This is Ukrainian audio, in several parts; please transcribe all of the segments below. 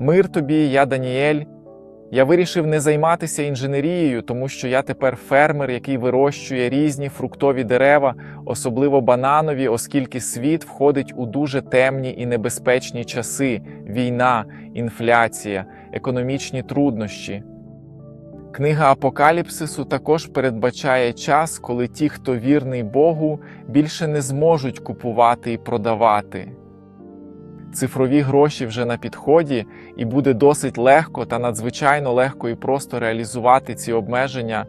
Мир тобі, я Даніель. Я вирішив не займатися інженерією, тому що я тепер фермер, який вирощує різні фруктові дерева, особливо бананові, оскільки світ входить у дуже темні і небезпечні часи: війна, інфляція, економічні труднощі. Книга Апокаліпсису також передбачає час, коли ті, хто вірний Богу, більше не зможуть купувати і продавати. Цифрові гроші вже на підході, і буде досить легко та надзвичайно легко і просто реалізувати ці обмеження.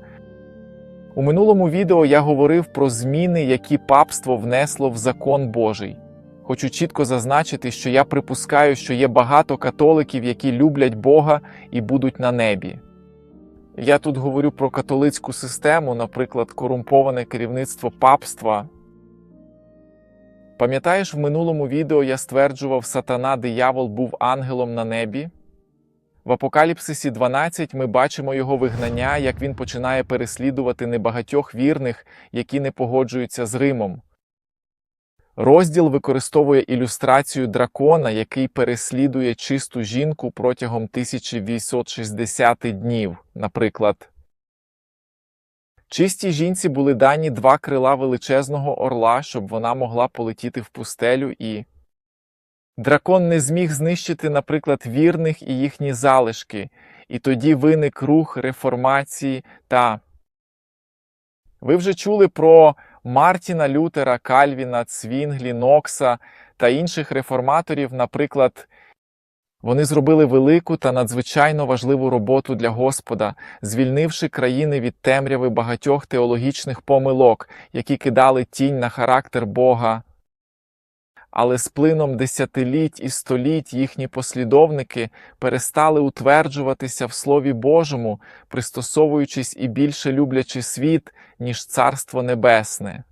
У минулому відео я говорив про зміни, які папство внесло в закон Божий. Хочу чітко зазначити, що я припускаю, що є багато католиків, які люблять Бога і будуть на небі. Я тут говорю про католицьку систему, наприклад, корумповане керівництво папства. Пам'ятаєш, в минулому відео я стверджував, сатана диявол був ангелом на небі? В Апокаліпсисі 12 ми бачимо його вигнання, як він починає переслідувати небагатьох вірних, які не погоджуються з Римом. Розділ використовує ілюстрацію дракона, який переслідує чисту жінку протягом 1860 днів, наприклад. Чистій жінці були дані два крила величезного орла, щоб вона могла полетіти в пустелю і. Дракон не зміг знищити, наприклад, вірних і їхні залишки, і тоді виник рух реформації та. Ви вже чули про Мартіна Лютера, Кальвіна, Цвінглі, Нокса та інших реформаторів, наприклад, вони зробили велику та надзвичайно важливу роботу для Господа, звільнивши країни від темряви багатьох теологічних помилок, які кидали тінь на характер Бога. Але з плином десятиліть і століть їхні послідовники перестали утверджуватися в Слові Божому, пристосовуючись і більше люблячи світ, ніж Царство Небесне.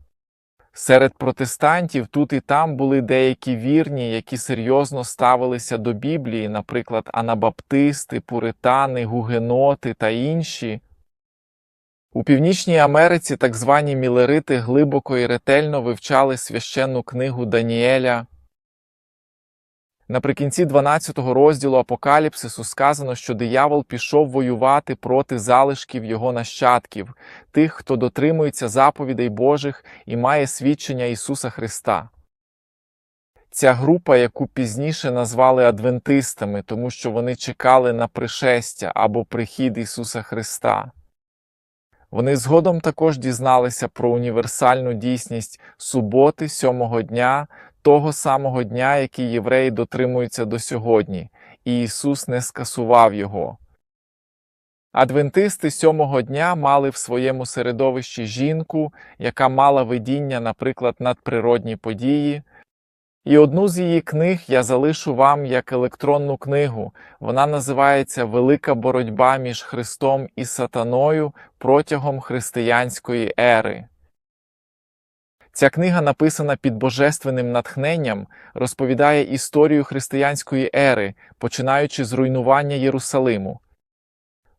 Серед протестантів тут і там були деякі вірні, які серйозно ставилися до Біблії, наприклад, анабаптисти, пуритани, гугеноти та інші. У Північній Америці так звані мілерити глибоко і ретельно вивчали священну книгу Даніеля. Наприкінці 12 розділу Апокаліпсису сказано, що диявол пішов воювати проти залишків його нащадків, тих, хто дотримується заповідей Божих і має свідчення Ісуса Христа. Ця група, яку пізніше назвали адвентистами, тому що вони чекали на пришестя або прихід Ісуса Христа. Вони згодом також дізналися про універсальну дійсність суботи сьомого дня, того самого дня, який євреї дотримуються до сьогодні, і Ісус не скасував його. Адвентисти сьомого дня мали в своєму середовищі жінку, яка мала видіння, наприклад, надприродні події. І одну з її книг я залишу вам як електронну книгу. Вона називається Велика боротьба між Христом і Сатаною протягом християнської ери. Ця книга, написана під божественним натхненням, розповідає історію християнської ери, починаючи з руйнування Єрусалиму.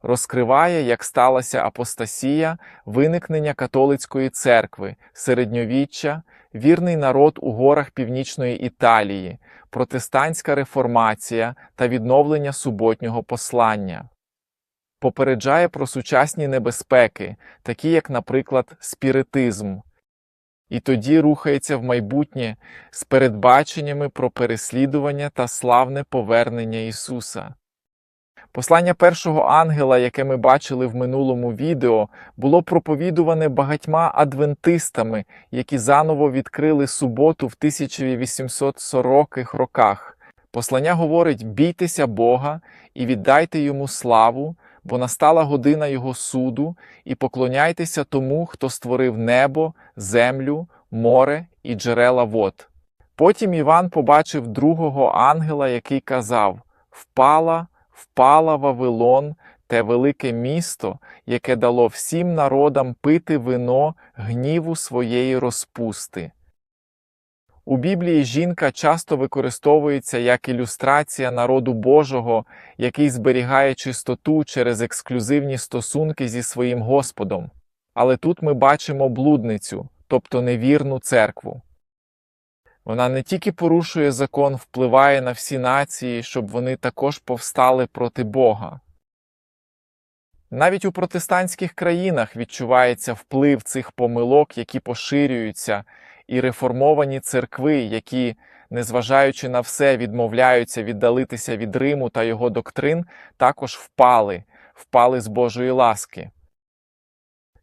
Розкриває, як сталася апостасія, виникнення католицької церкви, середньовіччя, вірний народ у горах північної Італії, протестантська реформація та відновлення суботнього послання. Попереджає про сучасні небезпеки, такі як, наприклад, спіритизм. І тоді рухається в майбутнє з передбаченнями про переслідування та славне повернення Ісуса. Послання першого ангела, яке ми бачили в минулому відео, було проповідуване багатьма адвентистами, які заново відкрили суботу в 1840-х роках. Послання говорить: бійтеся Бога і віддайте йому славу, бо настала година Його суду, і поклоняйтеся тому, хто створив небо, землю, море і джерела вод. Потім Іван побачив другого ангела, який казав: Впала, впала Вавилон, те велике місто, яке дало всім народам пити вино гніву своєї розпусти. У Біблії жінка часто використовується як ілюстрація народу Божого, який зберігає чистоту через ексклюзивні стосунки зі своїм Господом. Але тут ми бачимо блудницю, тобто невірну церкву. Вона не тільки порушує закон, впливає на всі нації, щоб вони також повстали проти Бога. Навіть у протестантських країнах відчувається вплив цих помилок, які поширюються, і реформовані церкви, які, незважаючи на все, відмовляються віддалитися від Риму та його доктрин, також впали, впали з Божої ласки.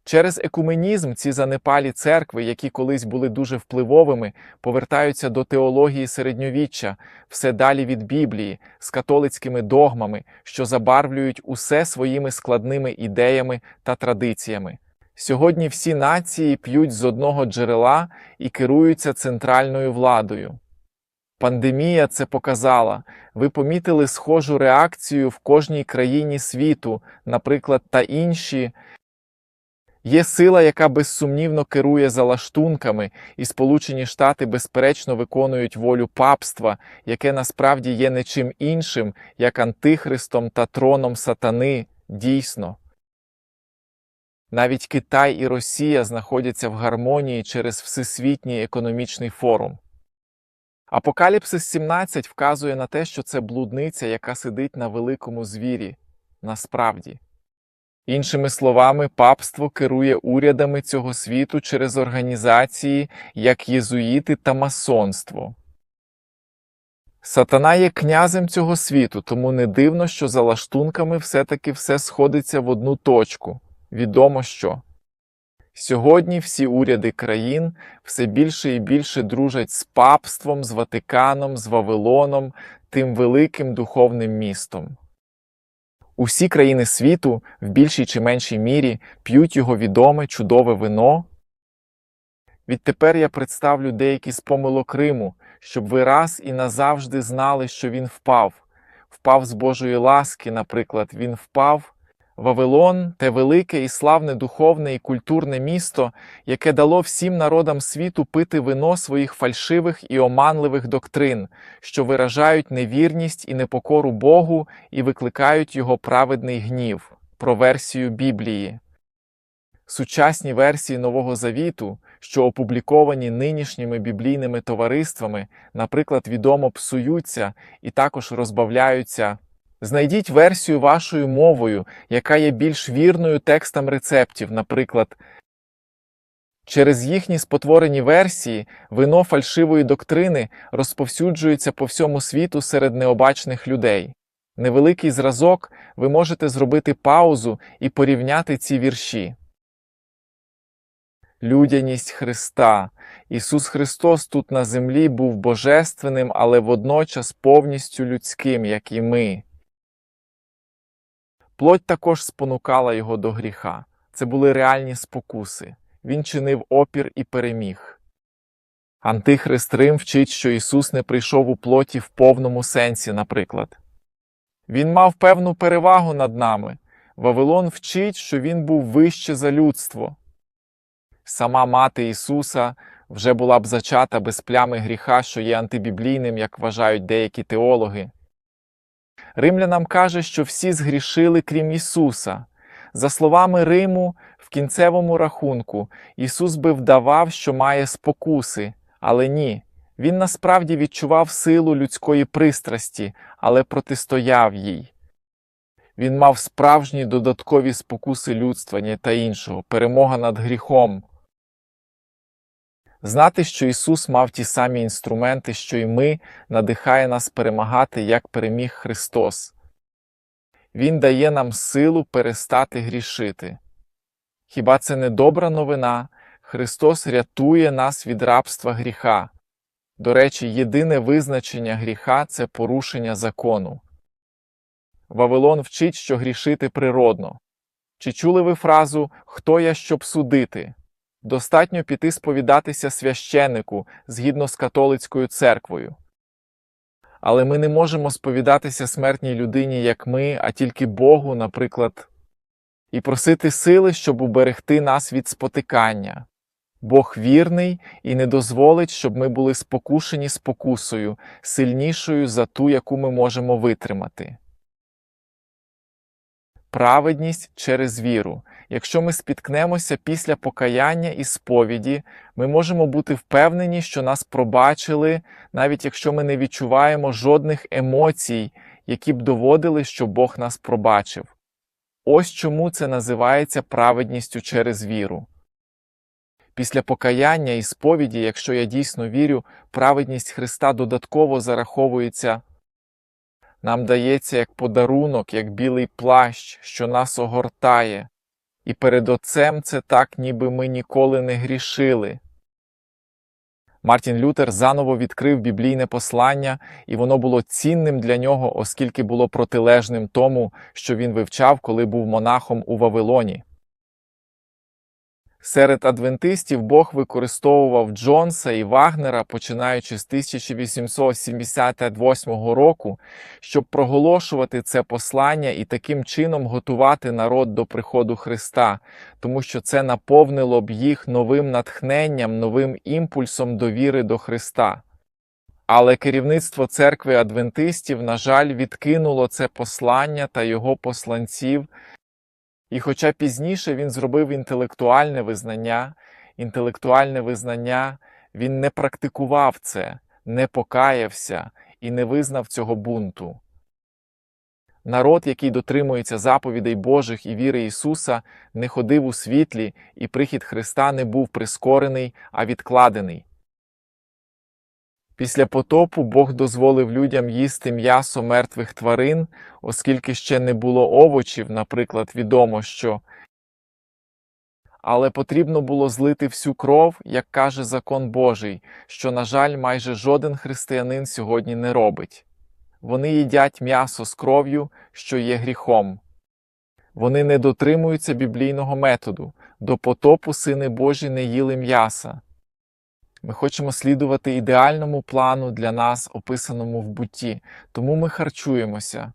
Через екуменізм ці занепалі церкви, які колись були дуже впливовими, повертаються до теології середньовіччя, все далі від Біблії, з католицькими догмами, що забарвлюють усе своїми складними ідеями та традиціями. Сьогодні всі нації п'ють з одного джерела і керуються центральною владою. Пандемія це показала. Ви помітили схожу реакцію в кожній країні світу, наприклад, та інші. Є сила, яка безсумнівно керує залаштунками, і Сполучені Штати безперечно виконують волю папства, яке насправді є не чим іншим, як антихристом та троном сатани, дійсно. Навіть Китай і Росія знаходяться в гармонії через Всесвітній економічний форум. Апокаліпсис 17 вказує на те, що це блудниця, яка сидить на великому звірі, насправді. Іншими словами, папство керує урядами цього світу через організації, як єзуїти та масонство. Сатана є князем цього світу, тому не дивно, що за лаштунками все-таки все сходиться в одну точку. Відомо що. Сьогодні всі уряди країн все більше і більше дружать з папством, з Ватиканом, з Вавилоном, тим великим духовним містом. Усі країни світу в більшій чи меншій мірі п'ють його відоме чудове вино. Відтепер я представлю деякі з помилок Риму, щоб ви раз і назавжди знали, що він впав. Впав з Божої ласки, наприклад, він впав. Вавилон те велике і славне духовне і культурне місто, яке дало всім народам світу пити вино своїх фальшивих і оманливих доктрин, що виражають невірність і непокору Богу і викликають його праведний гнів, про версію Біблії. Сучасні версії Нового Завіту, що опубліковані нинішніми біблійними товариствами, наприклад, відомо псуються і також розбавляються. Знайдіть версію вашою мовою, яка є більш вірною текстам рецептів, наприклад. Через їхні спотворені версії вино фальшивої доктрини розповсюджується по всьому світу серед необачних людей. Невеликий зразок ви можете зробити паузу і порівняти ці вірші. Людяність Христа. Ісус Христос тут на землі був божественним, але водночас повністю людським, як і ми. Плоть також спонукала його до гріха. Це були реальні спокуси. Він чинив опір і переміг. Антихрист Рим вчить, що Ісус не прийшов у плоті в повному сенсі, наприклад. Він мав певну перевагу над нами. Вавилон вчить, що він був вище за людство. Сама мати Ісуса вже була б зачата без плями гріха, що є антибіблійним, як вважають деякі теологи. Римлянам каже, що всі згрішили, крім Ісуса. За словами Риму, в кінцевому рахунку, Ісус би вдавав, що має спокуси, але ні. Він насправді відчував силу людської пристрасті, але протистояв їй. Він мав справжні додаткові спокуси людства та іншого, перемога над гріхом. Знати, що Ісус мав ті самі інструменти, що й ми, надихає нас перемагати, як переміг Христос. Він дає нам силу перестати грішити. Хіба це не добра новина? Христос рятує нас від рабства гріха. До речі, єдине визначення гріха це порушення закону. Вавилон вчить, що грішити природно. Чи чули ви фразу Хто я, щоб судити? Достатньо піти сповідатися священику згідно з католицькою церквою. Але ми не можемо сповідатися смертній людині, як ми, а тільки Богу, наприклад, і просити сили, щоб уберегти нас від спотикання. Бог вірний і не дозволить, щоб ми були спокушені спокусою, сильнішою за ту, яку ми можемо витримати. праведність через віру. Якщо ми спіткнемося після покаяння і сповіді, ми можемо бути впевнені, що нас пробачили, навіть якщо ми не відчуваємо жодних емоцій, які б доводили, що Бог нас пробачив. Ось чому це називається праведністю через віру. Після покаяння і сповіді, якщо я дійсно вірю, праведність Христа додатково зараховується, нам дається як подарунок, як білий плащ, що нас огортає, і перед Отцем це так, ніби ми ніколи не грішили. Мартін Лютер заново відкрив біблійне послання, і воно було цінним для нього, оскільки було протилежним тому, що він вивчав, коли був монахом у Вавилоні. Серед адвентистів Бог використовував Джонса і Вагнера, починаючи з 1878 року, щоб проголошувати це послання і таким чином готувати народ до приходу Христа, тому що це наповнило б їх новим натхненням, новим імпульсом довіри до Христа. Але керівництво церкви адвентистів, на жаль, відкинуло це послання та його посланців. І хоча пізніше він зробив інтелектуальне визнання, інтелектуальне визнання, він не практикував це, не покаявся і не визнав цього бунту. Народ, який дотримується заповідей Божих і віри Ісуса, не ходив у світлі, і прихід Христа не був прискорений, а відкладений. Після потопу Бог дозволив людям їсти м'ясо мертвих тварин, оскільки ще не було овочів, наприклад, відомо що. Але потрібно було злити всю кров, як каже закон Божий, що, на жаль, майже жоден християнин сьогодні не робить. Вони їдять м'ясо з кров'ю, що є гріхом. Вони не дотримуються біблійного методу, до потопу сини Божі не їли м'яса. Ми хочемо слідувати ідеальному плану для нас, описаному в бутті, тому ми харчуємося.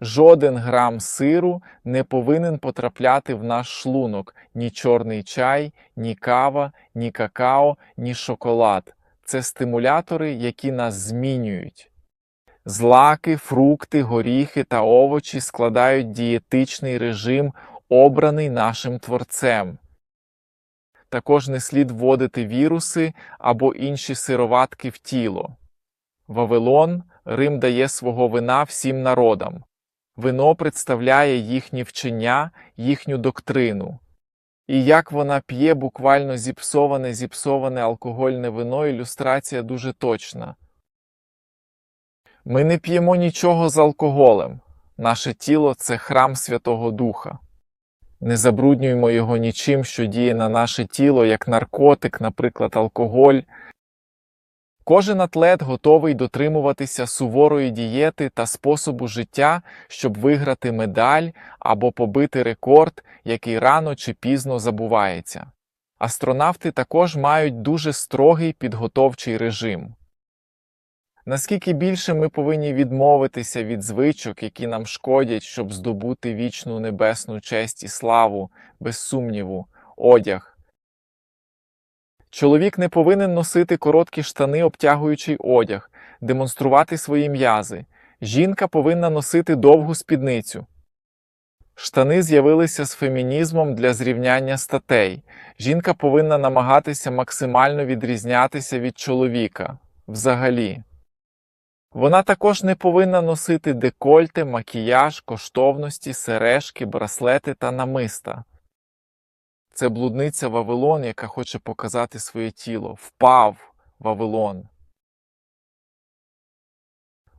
Жоден грам сиру не повинен потрапляти в наш шлунок ні чорний чай, ні кава, ні какао, ні шоколад. Це стимулятори, які нас змінюють. Злаки, фрукти, горіхи та овочі складають дієтичний режим, обраний нашим творцем. Також не слід вводити віруси або інші сироватки в тіло. Вавилон Рим дає свого вина всім народам. Вино представляє їхні вчення, їхню доктрину. І як вона п'є буквально зіпсоване зіпсоване алкогольне вино, ілюстрація дуже точна. Ми не п'ємо нічого з алкоголем. Наше тіло це храм Святого Духа. Не забруднюємо його нічим, що діє на наше тіло, як наркотик, наприклад, алкоголь. Кожен атлет готовий дотримуватися суворої дієти та способу життя, щоб виграти медаль або побити рекорд, який рано чи пізно забувається. Астронавти також мають дуже строгий підготовчий режим. Наскільки більше ми повинні відмовитися від звичок, які нам шкодять, щоб здобути вічну небесну честь і славу, без сумніву, одяг. Чоловік не повинен носити короткі штани, обтягуючий одяг, демонструвати свої м'язи. Жінка повинна носити довгу спідницю. Штани з'явилися з фемінізмом для зрівняння статей. Жінка повинна намагатися максимально відрізнятися від чоловіка взагалі. Вона також не повинна носити декольте, макіяж, коштовності, сережки, браслети та намиста. Це блудниця Вавилон, яка хоче показати своє тіло. Впав Вавилон.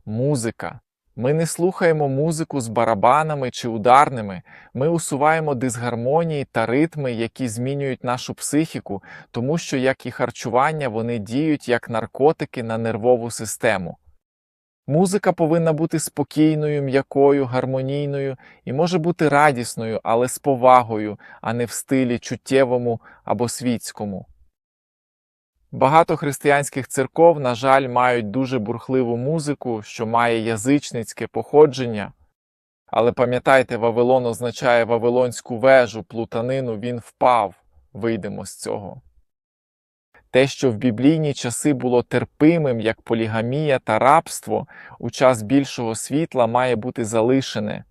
Музика. Ми не слухаємо музику з барабанами чи ударними, ми усуваємо дисгармонії та ритми, які змінюють нашу психіку, тому що, як і харчування, вони діють як наркотики на нервову систему. Музика повинна бути спокійною, м'якою, гармонійною і може бути радісною, але з повагою, а не в стилі чуттєвому або світському. Багато християнських церков, на жаль, мають дуже бурхливу музику, що має язичницьке походження. Але пам'ятайте, Вавилон означає Вавилонську вежу, плутанину, він впав, вийдемо з цього. Те, що в біблійні часи було терпимим, як полігамія та рабство, у час більшого світла має бути залишене.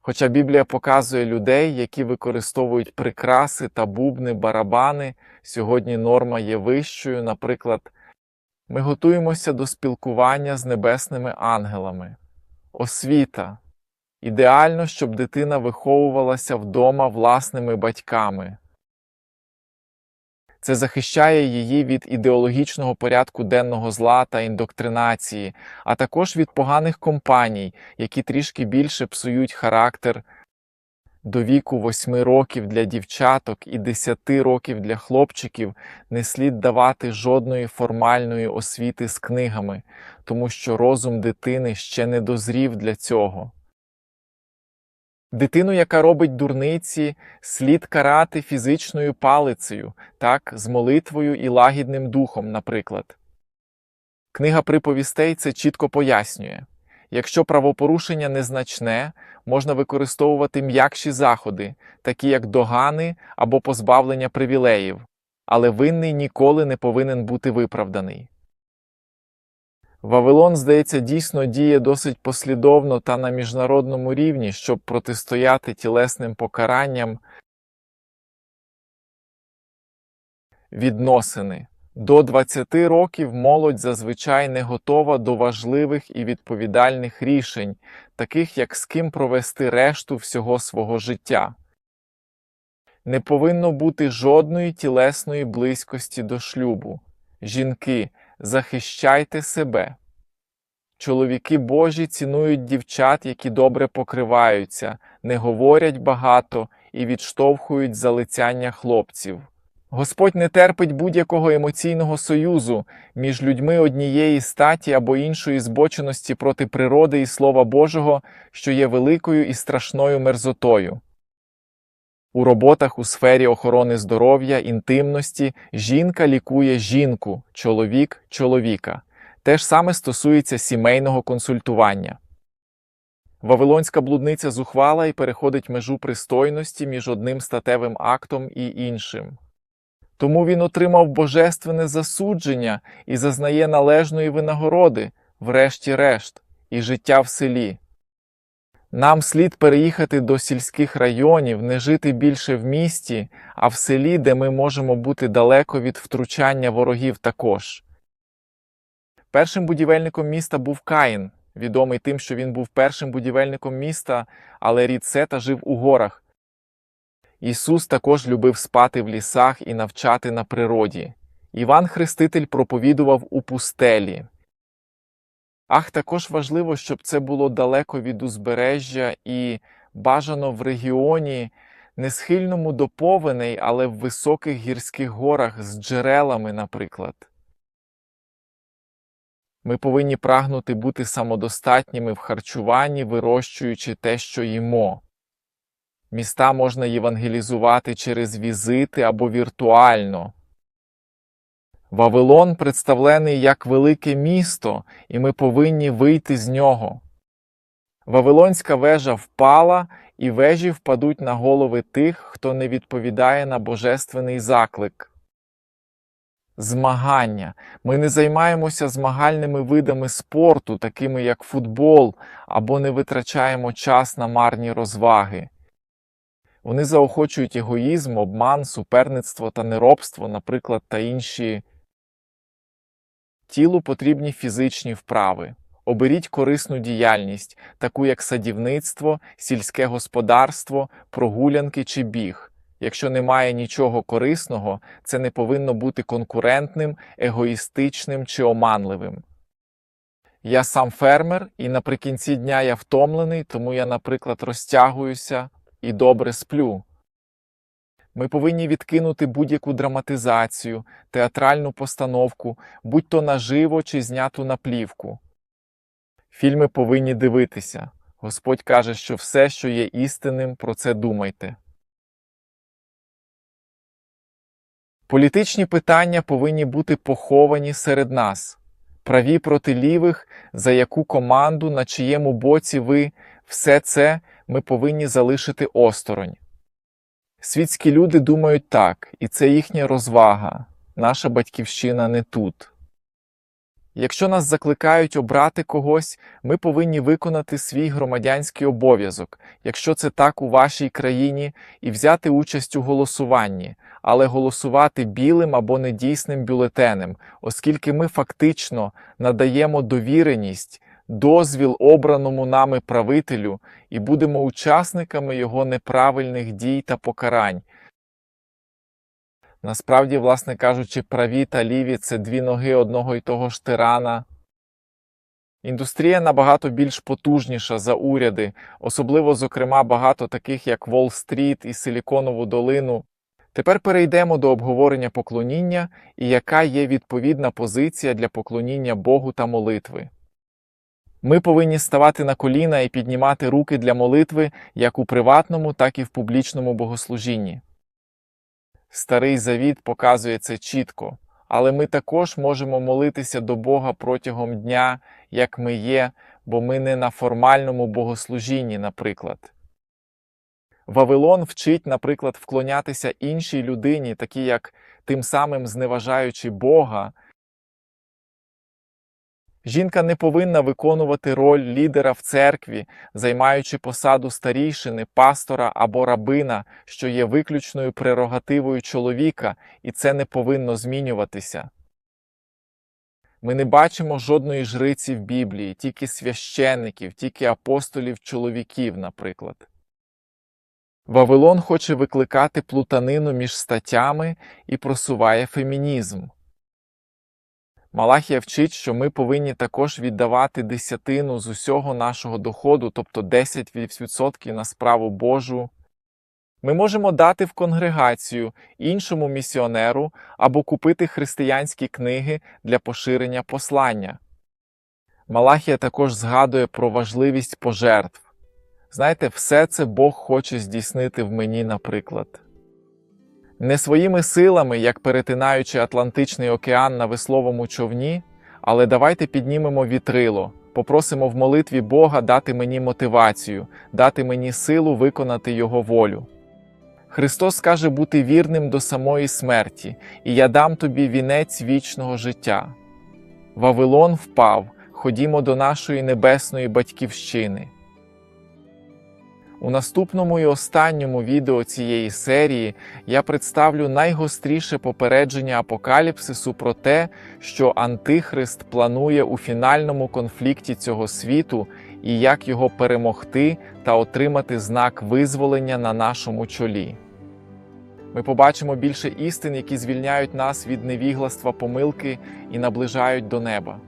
Хоча Біблія показує людей, які використовують прикраси та бубни, барабани, сьогодні норма є вищою, наприклад, ми готуємося до спілкування з небесними ангелами. Освіта. Ідеально, щоб дитина виховувалася вдома власними батьками. Це захищає її від ідеологічного порядку денного зла та індоктринації, а також від поганих компаній, які трішки більше псують характер до віку 8 років для дівчаток і 10 років для хлопчиків не слід давати жодної формальної освіти з книгами, тому що розум дитини ще не дозрів для цього. Дитину, яка робить дурниці, слід карати фізичною палицею, так, з молитвою і лагідним духом, наприклад. Книга приповістей це чітко пояснює. Якщо правопорушення незначне, можна використовувати м'якші заходи, такі як догани або позбавлення привілеїв, але винний ніколи не повинен бути виправданий. Вавилон, здається, дійсно діє досить послідовно та на міжнародному рівні, щоб протистояти тілесним покаранням відносини. До 20 років молодь зазвичай не готова до важливих і відповідальних рішень, таких як з ким провести решту всього свого життя. Не повинно бути жодної тілесної близькості до шлюбу. Жінки, захищайте себе. Чоловіки Божі цінують дівчат, які добре покриваються, не говорять багато і відштовхують залицяння хлопців. Господь не терпить будь-якого емоційного союзу між людьми однієї статі або іншої збоченості проти природи і Слова Божого, що є великою і страшною мерзотою. У роботах у сфері охорони здоров'я, інтимності жінка лікує жінку, чоловік чоловіка. Те ж саме стосується сімейного консультування. Вавилонська блудниця зухвала і переходить межу пристойності між одним статевим актом і іншим. Тому він отримав божественне засудження і зазнає належної винагороди, врешті-решт, і життя в селі. Нам слід переїхати до сільських районів, не жити більше в місті, а в селі, де ми можемо бути далеко від втручання ворогів також. Першим будівельником міста був Каїн, відомий тим, що він був першим будівельником міста, але рід Сета жив у горах. Ісус також любив спати в лісах і навчати на природі. Іван Хреститель проповідував у пустелі. Ах, також важливо, щоб це було далеко від узбережжя і бажано в регіоні, не схильному до повеней, але в високих гірських горах з джерелами, наприклад. Ми повинні прагнути бути самодостатніми в харчуванні, вирощуючи те, що їмо. Міста можна євангелізувати через візити або віртуально. Вавилон представлений як велике місто, і ми повинні вийти з нього. Вавилонська вежа впала, і вежі впадуть на голови тих, хто не відповідає на божественний заклик. Змагання. Ми не займаємося змагальними видами спорту, такими як футбол, або не витрачаємо час на марні розваги. Вони заохочують егоїзм, обман, суперництво та неробство, наприклад, та інші. Тілу потрібні фізичні вправи. Оберіть корисну діяльність, таку як садівництво, сільське господарство, прогулянки чи біг. Якщо немає нічого корисного, це не повинно бути конкурентним, егоїстичним чи оманливим. Я сам фермер, і наприкінці дня я втомлений, тому я, наприклад, розтягуюся і добре сплю. Ми повинні відкинути будь-яку драматизацію, театральну постановку, будь то наживо чи зняту на плівку. Фільми повинні дивитися. Господь каже, що все, що є істинним, про це думайте. Політичні питання повинні бути поховані серед нас. Праві проти лівих, за яку команду, на чиєму боці ви, все це ми повинні залишити осторонь. Світські люди думають так, і це їхня розвага, наша батьківщина не тут. Якщо нас закликають обрати когось, ми повинні виконати свій громадянський обов'язок, якщо це так у вашій країні, і взяти участь у голосуванні, але голосувати білим або недійсним бюлетенем, оскільки ми фактично надаємо довіреність, дозвіл обраному нами правителю і будемо учасниками його неправильних дій та покарань. Насправді, власне кажучи, праві та ліві це дві ноги одного й того ж тирана. Індустрія набагато більш потужніша за уряди, особливо, зокрема, багато таких як Уолл-стріт і Силіконову долину. Тепер перейдемо до обговорення поклоніння і яка є відповідна позиція для поклоніння Богу та молитви. Ми повинні ставати на коліна і піднімати руки для молитви як у приватному, так і в публічному богослужінні. Старий Завіт показує це чітко, але ми також можемо молитися до Бога протягом дня, як ми є, бо ми не на формальному богослужінні, наприклад. Вавилон вчить, наприклад, вклонятися іншій людині, такі як тим самим зневажаючи Бога. Жінка не повинна виконувати роль лідера в церкві, займаючи посаду старійшини, пастора або рабина, що є виключною прерогативою чоловіка, і це не повинно змінюватися. Ми не бачимо жодної жриці в Біблії, тільки священників, тільки апостолів чоловіків, наприклад. Вавилон хоче викликати плутанину між статтями і просуває фемінізм. Малахія вчить, що ми повинні також віддавати десятину з усього нашого доходу, тобто 10% на справу Божу. Ми можемо дати в конгрегацію іншому місіонеру або купити християнські книги для поширення послання. Малахія також згадує про важливість пожертв. Знаєте, все це Бог хоче здійснити в мені, наприклад. Не своїми силами, як перетинаючи Атлантичний океан на весловому човні, але давайте піднімемо вітрило, попросимо в молитві Бога дати мені мотивацію, дати мені силу виконати Його волю. Христос каже бути вірним до самої смерті, і я дам тобі вінець вічного життя. Вавилон впав, ходімо до нашої небесної батьківщини. У наступному і останньому відео цієї серії я представлю найгостріше попередження апокаліпсису про те, що Антихрист планує у фінальному конфлікті цього світу і як його перемогти та отримати знак визволення на нашому чолі. Ми побачимо більше істин, які звільняють нас від невігластва помилки і наближають до неба.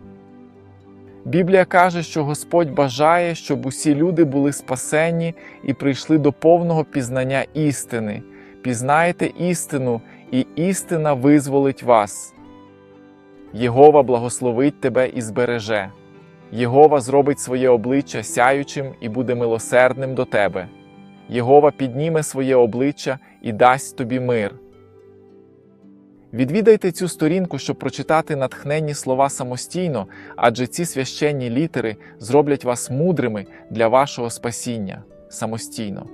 Біблія каже, що Господь бажає, щоб усі люди були спасені і прийшли до повного пізнання істини. Пізнаєте істину, і істина визволить вас. Єгова благословить тебе і збереже. Єгова зробить своє обличчя сяючим і буде милосердним до тебе. Єгова підніме своє обличчя і дасть тобі мир. Відвідайте цю сторінку, щоб прочитати натхненні слова самостійно, адже ці священні літери зроблять вас мудрими для вашого спасіння самостійно.